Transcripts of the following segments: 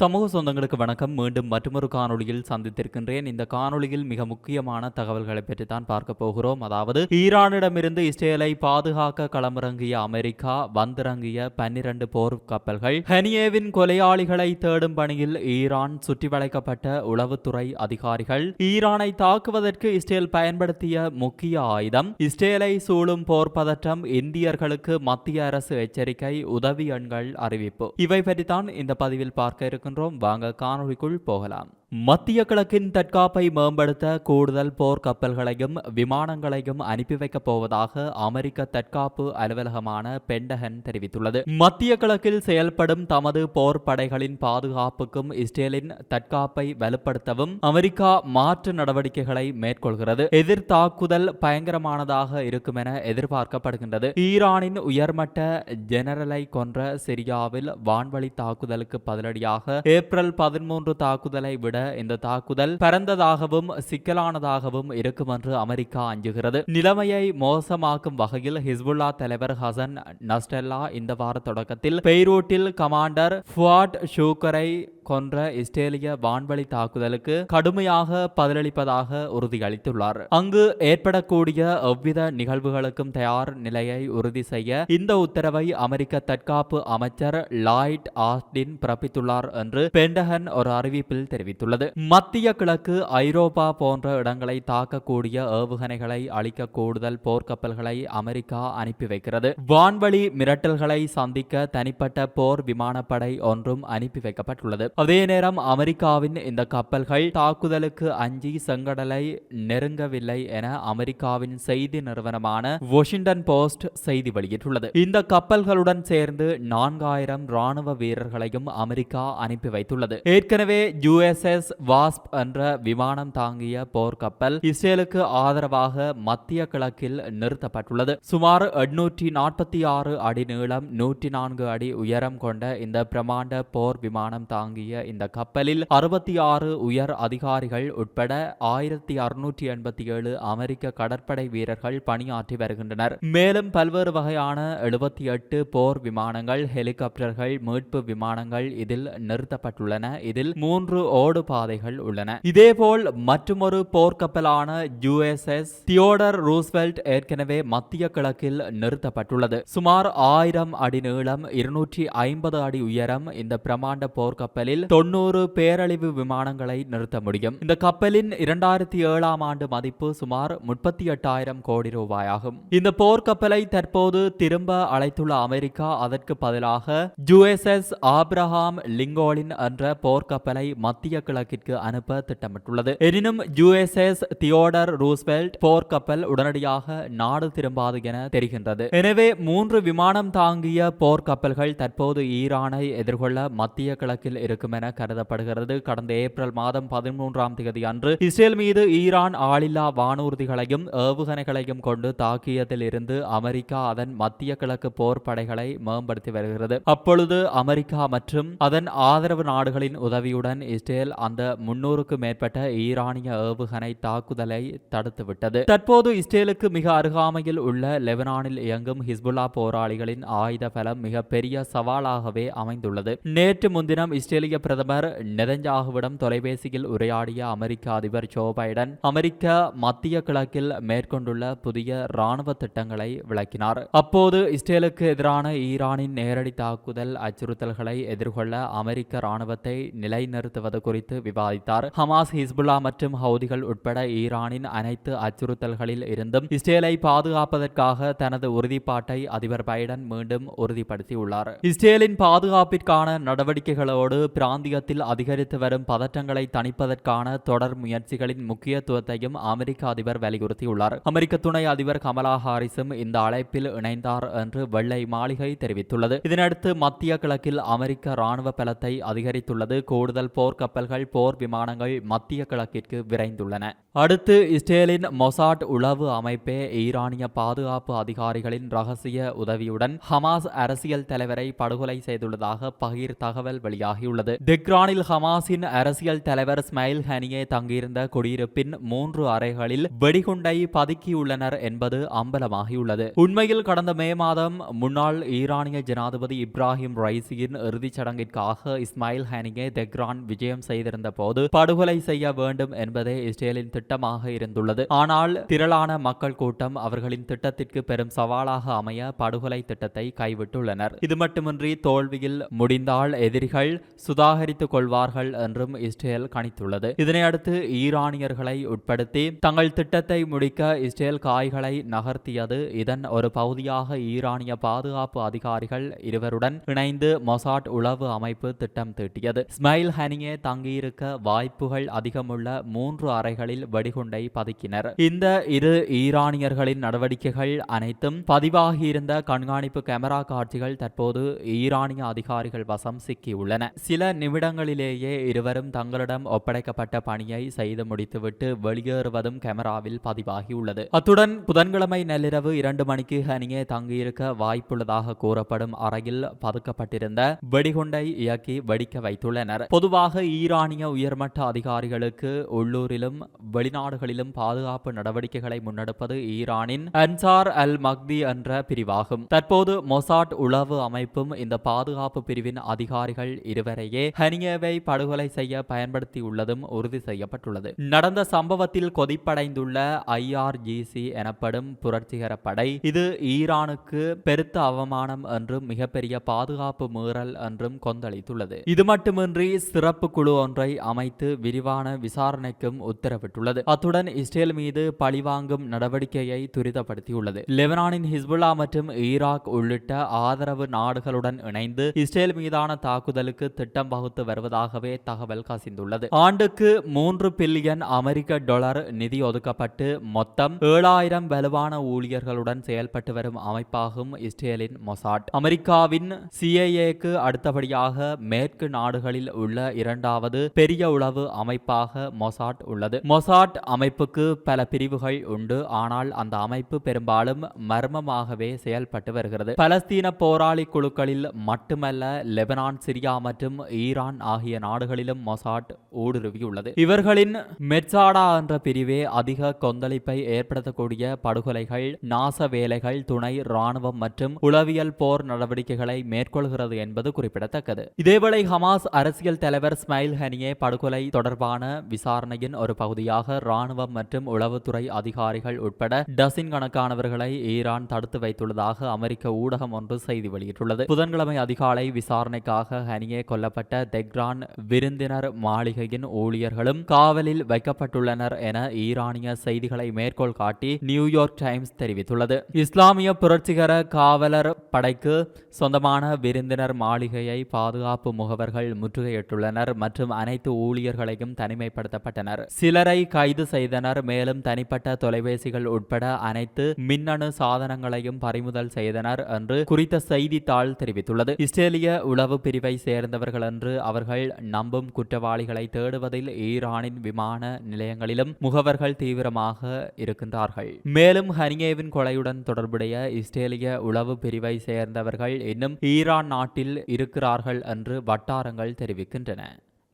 சமூக சொந்தங்களுக்கு வணக்கம். மீண்டும் மற்றொரு காணொளியில் சந்தித்திருக்கின்றேன். இந்த காணொளியில் மிக முக்கியமான தகவல்களை பற்றி தான் பார்க்க போகிறோம். அதாவது ஈரானிடமிருந்து இஸ்ரேலை பாதுகாக்க களமிறங்கிய அமெரிக்கா வந்திறங்கிய பன்னிரண்டு போர் கப்பல்கள் ஹனியேவின் கொலையாளிகளை தேடும் பணியில் ஈரான் சுற்றி வளைக்கப்பட்ட உளவுத்துறை அதிகாரிகள் ஈரானை தாக்குவதற்கு இஸ்ரேல் பயன்படுத்திய முக்கிய ஆயுதம் இஸ்ரேலை சூழும் போர் பதற்றம் இந்தியர்களுக்கு மத்திய அரசு எச்சரிக்கை உதவி எண்கள் அறிவிப்பு. இவை பற்றித்தான் இந்த பதிவில் பார்க்க இருக்கின்றோம் வாங்க காணொளிக்குள் போகலாம். மத்திய கிழக்கின் தற்காப்பை மேம்படுத்த கூடுதல் போர் கப்பல்களையும் விமானங்களையும் அனுப்பி வைக்கப் போவதாக அமெரிக்க தற்காப்பு அலுவலகமான பெண்டகன் தெரிவித்துள்ளது. மத்திய கிழக்கில் செயல்படும் தமது போர் படைகளின் பாதுகாப்புக்கும் இஸ்ரேலின் தற்காப்பை வலுப்படுத்தவும் அமெரிக்கா மாற்று நடவடிக்கைகளை மேற்கொள்கிறது. எதிர் தாக்குதல் பயங்கரமானதாக இருக்கும் என எதிர்பார்க்கப்படுகின்றது. ஈரானின் உயர்மட்ட ஜெனரலை கொன்ற சிரியாவில் வான்வழி தாக்குதலுக்கு பதிலடியாக ஏப்ரல் பதிமூன்று தாக்குதலை விட இந்த தாக்குதல் பரந்ததாகவும் சிக்கலானதாகவும் இருக்கும் என்று அமெரிக்கா அஞ்சுகிறது. நிலைமையை மோசமாக்கும் வகையில் ஹிஸ்புல்லா தலைவர் ஹசன் நஸ்டெல்லா இந்த வார தொடக்கத்தில் பெய்ரூட்டில் கமாண்டர் ஃபுவாட் ஷூக்கரை கொன்ற இஸ்ரேலிய வான்வழி தாக்குதலுக்கு கடுமையாக பதிலளிப்பதாக உறுதியளித்துள்ளார். அங்கு ஏற்படக்கூடிய எவ்வித நிகழ்வுகளுக்கும் தயார் நிலையை உறுதி செய்ய இந்த உத்தரவை அமெரிக்க தற்காப்பு அமைச்சர் லாய்ட் ஆஸ்டின் பிறப்பித்துள்ளார் என்று பெண்டகன் ஒரு அறிவிப்பில் தெரிவித்துள்ளது. மத்திய கிழக்கு ஐரோப்பா போன்ற இடங்களை தாக்கக்கூடிய ஏவுகணைகளை அளிக்க கூடுதல் போர்க்கப்பல்களை அமெரிக்கா அனுப்பி வைக்கிறது. வான்வழி மிரட்டல்களை சந்திக்க தனிப்பட்ட போர் விமானப்படை ஒன்றும் அனுப்பி வைக்கப்பட்டுள்ளது. அதே நேரம் அமெரிக்காவின் இந்த கப்பல்கள் தாக்குதலுக்கு அஞ்சி செங்கடலை நெருங்கவில்லை என அமெரிக்காவின் செய்தி நிறுவனமான வாஷிங்டன் போஸ்ட் செய்தி வெளியிட்டுள்ளது. இந்த கப்பல்களுடன் சேர்ந்து நான்காயிரம் ராணுவ வீரர்களையும் அமெரிக்கா அனுப்பி வைத்துள்ளது. ஏற்கனவே யுஎஸ்எஸ் வாஸ்ப் என்ற விமானம் தாங்கிய போர்க்கப்பல் இஸ்ரேலுக்கு ஆதரவாக மத்திய கிழக்கில் நிறுத்தப்பட்டுள்ளது. சுமார் எட்நூற்றி நாற்பத்தி ஆறு அடி நீளம் நூற்றி நான்கு அடி உயரம் கொண்ட இந்த பிரமாண்ட போர் விமானம் தாங்கிய இந்த கப்பலில் அறுபத்தி ஆறு உயர் அதிகாரிகள் உட்பட ஆயிரத்தி அறுநூற்றி எண்பத்தி ஏழு அமெரிக்க கடற்படை வீரர்கள் பணியாற்றி வருகின்றனர். மேலும் பல்வேறு வகையான எழுபத்தி எட்டு போர் விமானங்கள் ஹெலிகாப்டர்கள் மீட்பு விமானங்கள் இதில் நிறுத்தப்பட்டுள்ளன. இதில் மூன்று ஓடு பாதைகள் உள்ளன. இதேபோல் மற்றொரு போர்க்கப்பலான யுஎஸ்எஸ் தியோடர் ரூஸ்வெல்ட் ஏற்கனவே மத்திய கிழக்கில் நிறுத்தப்பட்டுள்ளது. சுமார் ஆயிரம் அடி நீளம் இருநூற்றி ஐம்பது அடி உயரம் இந்த பிரமாண்ட போர்க்கப்பலில் தொண்ணூறு பேரழிவு விமானங்களை நிறுத்த முடியும். இந்த கப்பலின் இரண்டாயிரத்தி ஏழாம் ஆண்டு மதிப்பு சுமார் முப்பத்தி எட்டாயிரம் கோடி ரூபாயாகும். இந்த போர்க்கப்பலை தற்போது திரும்ப அழைத்துள்ள அமெரிக்கா அதற்கு பதிலாக ஜூஎஸ்எஸ் ஆப்ரஹாம் லிங்கோலின் என்ற போர்க்கப்பலை மத்திய கிழக்கிற்கு அனுப்ப திட்டமிட்டுள்ளது. எனினும் யுஎஸ்எஸ் தியோடர் ரூஸ்வெல்ட் போர்க்கப்பல் உடனடியாக நாடு திரும்பாது என தெரிகின்றது. எனவே மூன்று விமானம் தாங்கிய போர்க்கப்பல்கள் தற்போது ஈரானை எதிர்கொள்ள மத்திய கிழக்கில் இருக்கும் இருக்கும் என கருதப்படுகிறது. கடந்த ஏப்ரல் மாதம் பதிமூன்றாம் தேதி அன்று இஸ்ரேல் மீது ஈரான் ஆளில்லா வானூர்திகளையும் ஏவுகணைகளையும் கொண்டு தாக்கியதில் இருந்து அமெரிக்கா அதன் மத்திய கிழக்கு போர் படைகளை மேம்படுத்தி வருகிறது. அப்பொழுது அமெரிக்கா மற்றும் அதன் ஆதரவு நாடுகளின் உதவியுடன் இஸ்ரேல் அந்த முன்னூறுக்கும் மேற்பட்ட ஈரானிய ஏவுகணை தாக்குதலை தடுத்துவிட்டது. தற்போது இஸ்ரேலுக்கு மிக அருகாமையில் உள்ள லெபனானில் இயங்கும் ஹிஸ்புல்லா போராளிகளின் ஆயுத பலம் மிக பெரிய சவாலாகவே அமைந்துள்ளது. நேற்று முன்தினம் இஸ்ரேலிய பிரதமர் நெதஞ்சாகுவிடம் தொலைபேசியில் உரையாடிய அமெரிக்க அதிபர் ஜோ பைடன் அமெரிக்க மத்திய கிழக்கில் மேற்கொண்டுள்ள புதிய ராணுவ திட்டங்களை விளக்கினார். அப்போது இஸ்ரேலுக்கு எதிரான ஈரானின் நேரடி தாக்குதல் அச்சுறுத்தல்களை எதிர்கொள்ள அமெரிக்க ராணுவத்தை நிலைநிறுத்துவது குறித்து விவாதித்தார். ஹமாஸ் ஹிஸ்புல்லா மற்றும் ஹவுதிகள் உட்பட ஈரானின் அனைத்து அச்சுறுத்தல்களில் இருந்தும் இஸ்ரேலை பாதுகாப்பதற்காக தனது உறுதிப்பாட்டை அதிபர் பைடன் மீண்டும் உறுதிப்படுத்தியுள்ளார். இஸ்ரேலின் பாதுகாப்பிற்கான நடவடிக்கைகளோடு பிராந்தியத்தில் அதிகரித்து வரும் பதற்றங்களை தணிப்பதற்கான தொடர் முயற்சிகளின் முக்கியத்துவத்தையும் அமெரிக்க அதிபர் வலியுறுத்தியுள்ளார். அமெரிக்க துணை அதிபர் கமலா ஹாரிஸும் இந்த அழைப்பில் இணைந்தார் என்று வெள்ளை மாளிகை தெரிவித்துள்ளது. இதனடுத்து மத்திய கிழக்கில் அமெரிக்க ராணுவ பலத்தை அதிகரித்துள்ளது. கூடுதல் போர்க்கப்பல்கள் போர் விமானங்கள் மத்திய கிழக்கிற்கு விரைந்துள்ளன. அடுத்து இஸ்ரேலின் மொசாட் உளவு அமைப்பே ஈரானிய பாதுகாப்பு அதிகாரிகளின் ரகசிய உதவியுடன் ஹமாஸ் அரசியல் தலைவரை படுகொலை செய்துள்ளதாக பகிர் தகவல் வெளியாகியுள்ளது. தெரிவித்துள்ளது திக்ரானில் ஹமாஸின் அரசியல் தலைவர் ஸ்மைல் ஹனியே தங்கியிருந்த குடியிருப்பின் மூன்று அறைகளில் வெடிகுண்டை பதுக்கியுள்ளனர் என்பது அம்பலமாகியுள்ளது. உண்மையில் கடந்த மே மாதம் முன்னாள் ஈரானிய ஜனாதிபதி இப்ராஹிம் ரைசியின் இறுதிச் சடங்கிற்காக இஸ்மாயில் ஹனியே தெக்ரான் விஜயம் செய்திருந்த போது படுகொலை செய்ய வேண்டும் என்பதே இஸ்ரேலின் திட்டமாக இருந்துள்ளது. ஆனால் திரளான மக்கள் கூட்டம் அவர்களின் திட்டத்திற்கு பெரும் சவாலாக அமைய படுகொலை திட்டத்தை கைவிட்டுள்ளனர். இது மட்டுமின்றி தோல்வியில் முடிந்தால் எதிரிகள் சுதாகரித்துக் கொள்வார்கள் என்றும் இஸ்ரேல் கணித்துள்ளது. இதனையடுத்து ஈரானியர்களை உட்படுத்தி தங்கள் திட்டத்தை முடிக்க இஸ்ரேல் காய்களை நகர்த்தியது. இதன் ஒரு பகுதியாக ஈரானிய பாதுகாப்பு அதிகாரிகள் இருவருடன் இணைந்து மொசாட் உளவு அமைப்பு திட்டம் தீட்டியது. ஸ்மைல் ஹனியே தங்கியிருக்க வாய்ப்புகள் அதிகமுள்ள மூன்று அறைகளில் வெடிகுண்டை பதுக்கினர். இந்த இரு ஈரானியர்களின் நடவடிக்கைகள் அனைத்தும் பதிவாகியிருந்த கண்காணிப்பு கேமரா காட்சிகள் தற்போது ஈரானிய அதிகாரிகள் வசம் சிக்கியுள்ளன. சில நிமிடங்களிலேயே இருவரும் தங்களிடம் ஒப்படைக்கப்பட்ட பணியை செய்து முடித்துவிட்டு வெளியேறுவதும் கேமராவில் பதிவாகியுள்ளது. அத்துடன் புதன்கிழமை நள்ளிரவு இரண்டு மணிக்கு ஹனியே தங்கியிருக்க வாய்ப்புள்ளதாக கூறப்படும் அறையில் பதுக்கப்பட்டிருந்த வெடிகுண்டை இயக்கி வெடிக்க வைத்துள்ளனர். பொதுவாக ஈரானிய உயர்மட்ட அதிகாரிகளுக்கு உள்ளூரிலும் வெளிநாடுகளிலும் பாதுகாப்பு நடவடிக்கைகளை முன்னெடுப்பது ஈரானின் அன்சார் அல் மக்தி என்ற பிரிவாகும். தற்போது மொசாட் உளவு அமைப்பும் இந்த பாதுகாப்பு பிரிவின் அதிகாரிகள் இருவரை இருவரையே ஹனியவை படுகொலை செய்ய பயன்படுத்தியுள்ளதும் உறுதி செய்யப்பட்டுள்ளது. நடந்த சம்பவத்தில் கொதிப்படைந்துள்ள ஐஆர்ஜிசி எனப்படும் புரட்சிகர படை இது ஈரானுக்கு பெருத்த அவமானம் என்றும் மிகப்பெரிய பாதுகாப்பு மீறல் என்றும் கொந்தளித்துள்ளது. இது மட்டுமின்றி சிறப்பு குழு ஒன்றை அமைத்து விரிவான விசாரணைக்கும் உத்தரவிட்டுள்ளது. அத்துடன் இஸ்ரேல் மீது பழிவாங்கும் நடவடிக்கையை துரிதப்படுத்தியுள்ளது. லெபனானின் ஹிஸ்புல்லா மற்றும் ஈராக் உள்ளிட்ட ஆதரவு நாடுகளுடன் இணைந்து இஸ்ரேல் மீதான தாக்குதலுக்கு திட்டம் வகுத்து வருவதாகவே தகவல் கசிந்துள்ளது. ஆண்டுக்கு மூன்று பில்லியன் அமெரிக்க டாலர் நிதி ஒதுக்கப்பட்டு மொத்தம் ஏழாயிரம் வலுவான ஊழியர்களுடன் செயல்பட்டு வரும் அமைப்பாகும் இஸ்ரேலின் மொசாட். அமெரிக்காவின் சிஏஏக்கு அடுத்தபடியாக மேற்கு நாடுகளில் உள்ள இரண்டாவது பெரிய உளவு அமைப்பாக மொசாட் உள்ளது. மொசாட் அமைப்புக்கு பல பிரிவுகள் உண்டு. ஆனால் அந்த அமைப்பு பெரும்பாலும் மர்மமாகவே செயல்பட்டு வருகிறது. பலஸ்தீன போராளி குழுக்களில் மட்டுமல்ல லெபனான் சிரியா மற்றும் ஈரான் ஆகிய நாடுகளிலும் மொசாட் ஊடுருவியுள்ளது. இவர்களின் மெட்சாடா என்ற பிரிவே அதிக கொந்தளிப்பை ஏற்படுத்தக்கூடிய படுகொலைகள் நாச வேலைகள் துணை ராணுவம் மற்றும் உளவியல் போர் நடவடிக்கைகளை மேற்கொள்கிறது என்பது குறிப்பிடத்தக்கது. இதேவேளை ஹமாஸ் அரசியல் தலைவர் ஸ்மைல் ஹனியே படுகொலை தொடர்பான விசாரணையின் ஒரு பகுதியாக ராணுவம் மற்றும் உளவுத்துறை அதிகாரிகள் உட்பட டசின் கணக்கானவர்களை ஈரான் தடுத்து வைத்துள்ளதாக அமெரிக்க ஊடகம் ஒன்று செய்தி வெளியிட்டுள்ளது. புதன்கிழமை அதிகாலை விசாரணைக்காக ஹனியே கொல்லப்பட்ட தெக்ரான் விருந்தினர் மாளிகையின் ஊழியர்களும் காவலில் வைக்கப்பட்டுள்ளனர் என ஈரானிய செய்திகளை மேற்கோள் காட்டி நியூயார்க் டைம்ஸ் தெரிவித்துள்ளது. இஸ்லாமிய புரட்சிகர காவலர் படைக்கு சொந்தமான விருந்தினர் மாளிகையை பாதுகாப்பு முகவர்கள் முற்றுகையிட்டுள்ளனர் மற்றும் அனைத்து ஊழியர்களையும் தனிமைப்படுத்தப்பட்டனர். சிலரை கைது செய்தனர் மேலும் தனிப்பட்ட தொலைபேசிகள் உட்பட அனைத்து மின்னணு சாதனங்களையும் பறிமுதல் செய்தனர் என்று குறித்த செய்தித்தாள் தெரிவித்துள்ளது. இஸ்ரேலிய உளவு பிரிவை சேர்ந்தவர்கள் என்று அவர்கள் நம்பும் குற்றவாளிகளை தேடுவதில் ஈரானின் விமான நிலையங்களிலும் முகவர்கள் தீவிரமாக இருக்கின்றார்கள். மேலும் ஹனியேவின் கொலையுடன் தொடர்புடைய இஸ்ரேலிய உளவு பிரிவை சேர்ந்தவர்கள் இன்னும் ஈரான் நாட்டில் இருக்கிறார்கள் என்று வட்டாரங்கள் தெரிவிக்கின்றன.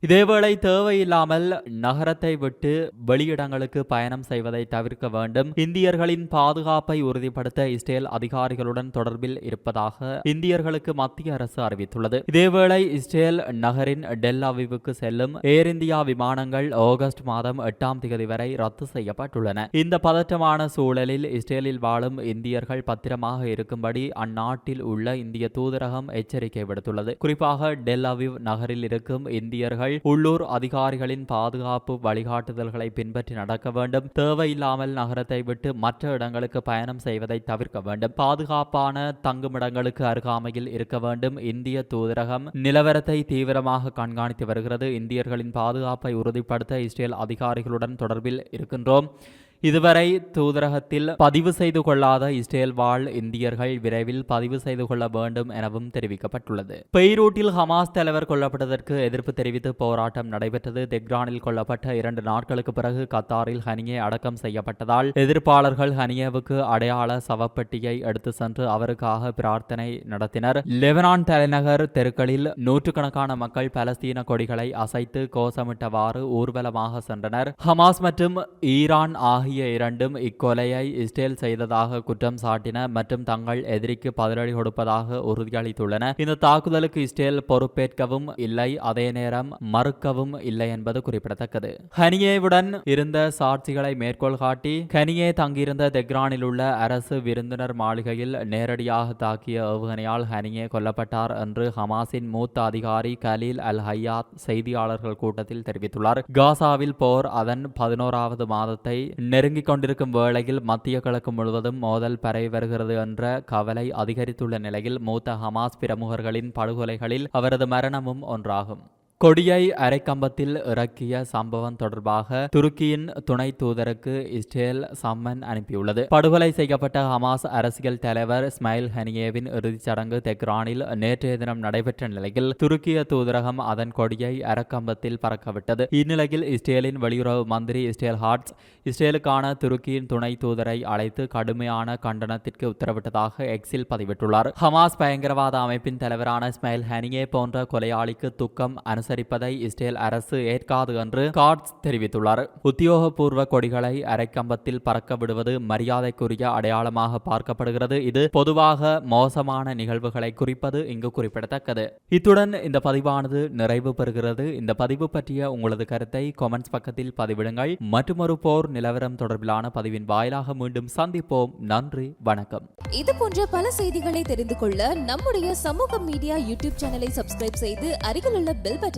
இதேவேளை தேவையில்லாமல் நகரத்தை விட்டு வெளியிடங்களுக்கு பயணம் செய்வதை தவிர்க்க வேண்டும். இந்தியர்களின் பாதுகாப்பை உறுதிப்படுத்த இஸ்ரேல் அதிகாரிகளுடன் தொடர்பில் இருப்பதாக இந்தியர்களுக்கு மத்திய அரசு அறிவித்துள்ளது. இதேவேளை இஸ்ரேல் நகரின் டெல் அவிவுக்கு செல்லும் ஏர் இந்தியா விமானங்கள் ஆகஸ்ட் மாதம் எட்டாம் தேதி வரை ரத்து செய்யப்பட்டுள்ளன. இந்த பதற்றமான சூழலில் இஸ்ரேலில் வாழும் இந்தியர்கள் பத்திரமாக இருக்கும்படி அந்நாட்டில் உள்ள இந்திய தூதரகம் எச்சரிக்கை விடுத்துள்ளது. குறிப்பாக டெல் அவிவ் நகரில் இருக்கும் இந்தியர்கள் உள்ளூர் அதிகாரிகளின் பாதுகாப்பு வழிகாட்டுதல்களை பின்பற்றி நடக்க வேண்டும். தேவையில்லாமல் நகரத்தை விட்டு மற்ற இடங்களுக்கு பயணம் செய்வதை தவிர்க்க வேண்டும். பாதுகாப்பான தங்குமிடங்களுக்கு அருகாமையில் இருக்க வேண்டும். இந்திய தூதரகம் நிலவரத்தை தீவிரமாக கண்காணித்து வருகிறது. இந்தியர்களின் பாதுகாப்பை உறுதிப்படுத்த இஸ்ரேல் அதிகாரிகளுடன் தொடர்பில் இருக்கின்றோம். இதுவரை தூதரகத்தில் பதிவு செய்து கொள்ளாத இஸ்ரேல் வாழ் இந்தியர்கள் விரைவில் பதிவு செய்து கொள்ள வேண்டும் எனவும் தெரிவிக்கப்பட்டுள்ளது. பெய்ரூட்டில் ஹமாஸ் தலைவர் கொல்லப்பட்டதற்கு எதிர்ப்பு தெரிவித்து போராட்டம் நடைபெற்றது. தெக்ரானில் கொல்லப்பட்ட இரண்டு நாட்களுக்கு பிறகு கத்தாரில் ஹனியே அடக்கம் செய்யப்பட்டதால் எதிர்ப்பாளர்கள் ஹனியேவுக்கு அடையாள சவப்பெட்டியை எடுத்து சென்று அவருக்காக பிரார்த்தனை நடத்தினர். லெபனான் தலைநகர் தெருக்களில் நூற்றுக்கணக்கான மக்கள் பலஸ்தீன கொடிகளை அசைத்து கோஷமிட்டவாறு ஊர்வலமாக சென்றனர். ஹமாஸ் மற்றும் ஈரான் ஆகிய ஆகிய இரண்டும் இக்கொலையை இஸ்ரேல் செய்ததாக குற்றம் சாட்டின மற்றும் தங்கள் எதிரிக்கு பதிலடி கொடுப்பதாக உறுதியளித்துள்ளன. இந்த தாக்குதலுக்கு இஸ்ரேல் பொறுப்பேற்கவும் இல்லை அதே நேரம் மறுக்கவும் இல்லை என்பது குறிப்பிடத்தக்கது. ஹனியேவுடன் இருந்த சாட்சிகளை மேற்கோள் காட்டி ஹனியே தங்கியிருந்த தெக்ரானில் உள்ள அரசு விருந்தினர் மாளிகையில் நேரடியாக தாக்கிய ஏவுகணையால் ஹனியே கொல்லப்பட்டார் என்று ஹமாஸின் மூத்த அதிகாரி கலீல் அல் ஹையாத் செய்தியாளர்கள் கூட்டத்தில் தெரிவித்துள்ளார். காசாவில் போர் அதன் பதினோராவது மாதத்தை நெருங்கிக் கொண்டிருக்கும் வேளையில் மத்திய கிழக்கு முழுவதும் மோதல் பரவி வருகிறது என்ற கவலை அதிகரித்துள்ள நிலையில் மூத்த ஹமாஸ் பிரமுகர்களின் படுகொலைகளில் அவரது மரணமும் ஒன்றாகும். கொடியை அரைக்கம்பத்தில் இறக்கிய சம்பவம் தொடர்பாக துருக்கியின் துணை தூதருக்கு இஸ்ரேல் சம்மன் அனுப்பியுள்ளது. படுகொலை செய்யப்பட்ட ஹமாஸ் அரசியல் தலைவர் ஸ்மைல் ஹனியேவின் இறுதிச் சடங்கு தெக்ரானில் நேற்றைய தினம் நடைபெற்ற நிலையில் துருக்கிய தூதரகம் அதன் கொடியை அரைக்கம்பத்தில் பறக்கவிட்டது. இந்நிலையில் இஸ்ரேலின் வெளியுறவு மந்திரி இஸ்ரேல் ஹார்ட்ஸ் இஸ்ரேலுக்கான துருக்கியின் துணை தூதரை அழைத்து கடுமையான கண்டனத்திற்கு உத்தரவிட்டதாக எக்ஸில் பதிவிட்டுள்ளார். ஹமாஸ் பயங்கரவாத அமைப்பின் தலைவரான ஸ்மைல் ஹனியே போன்ற கொலையாளிக்கு துக்கம் அனுசரிப்பதை இஸ்ரேல் அரசு ஏற்காது என்று காட்ஸ் தெரிவித்துள்ளார். உத்தியோகபூர்வ கொடிகளை அரைக்கம்பத்தில் பறக்க விடுவது மரியாதைக்குரிய அடையாளமாக பார்க்கப்படுகிறது. இது பொதுவாக மோசமான நிகழ்வுகளை குறிப்பது இங்கு குறிப்பிடத்தக்கது. இத்துடன் இந்த பதிவானது நிறைவு பெறுகிறது. இந்த பதிவு பற்றிய உங்களது கருத்தை கொமெண்ட்ஸ் பக்கத்தில் பதிவிடுங்கள். மற்றொரு போர் நிலவரம் தொடர்பிலான பதிவின் வாயிலாக மீண்டும் சந்திப்போம். நன்றி வணக்கம். இது போன்ற பல செய்திகளை தெரிந்து கொள்ள நம்முடைய சமூக மீடியா யூடியூப் சேனலை சப்ஸ்கிரைப் செய்து அருகிலுள்ள பெல் பட்டன்